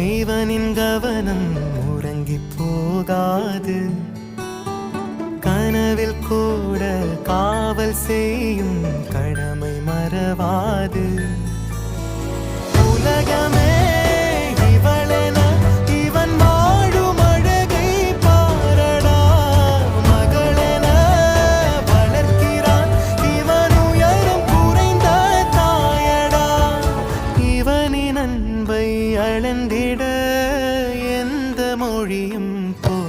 இறைவனின் கவனம் உறங்கி போகாது. கனவில் கூட காவல் செய்யும் கடமை மறவாது. அன்பை அளந்திட எந்த மொழியும் போ